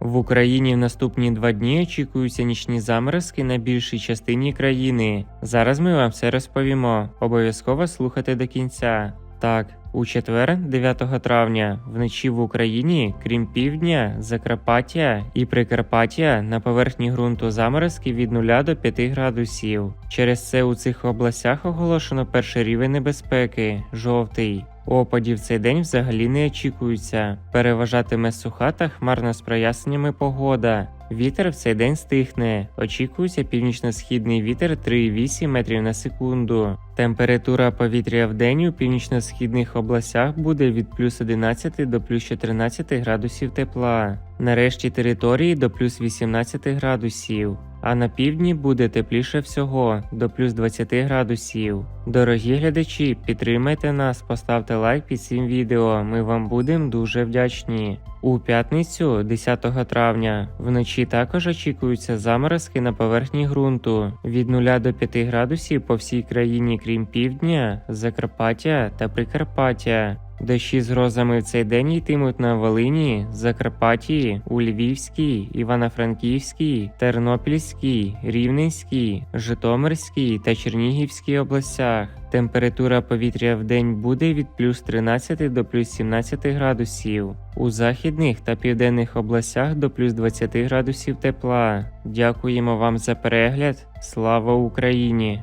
В Україні в наступні два дні очікуються нічні заморозки на більшій частині країни. Зараз ми вам все розповімо. Обов'язково слухайте до кінця. Так, у четвер, 9 травня, вночі в Україні, крім півдня, Закарпаття і Прикарпаття, на поверхні ґрунту заморозки від 0 до 5 градусів. Через це у цих областях оголошено перший рівень небезпеки жовтий. Опадів цей день взагалі не очікується. Переважатиме суха та хмарна з проясненнями погода. Вітер в цей день стихне. Очікується північно-східний вітер 3,8 метрів на секунду. Температура повітря в день у північно-східних областях буде від плюс 11 до плюс 14 градусів тепла. На решті території до плюс 18 градусів. А на півдні буде тепліше всього до плюс 20 градусів. Дорогі глядачі, підтримайте нас, поставте лайк під цим відео. Ми вам будемо дуже вдячні. У п'ятницю, 10 травня, вночі також очікуються заморозки на поверхні ґрунту від 0 до 5 градусів по всій країні, крім півдня, Закарпаття та Прикарпаття. Дощі з грозами в цей день йтимуть на Волині, Закарпатті, у Львівській, Івано-Франківській, Тернопільській, Рівненській, Житомирській та Чернігівській областях. Температура повітря в день буде від плюс 13 до плюс 17 градусів. У західних та південних областях до плюс 20 градусів тепла. Дякуємо вам за перегляд. Слава Україні!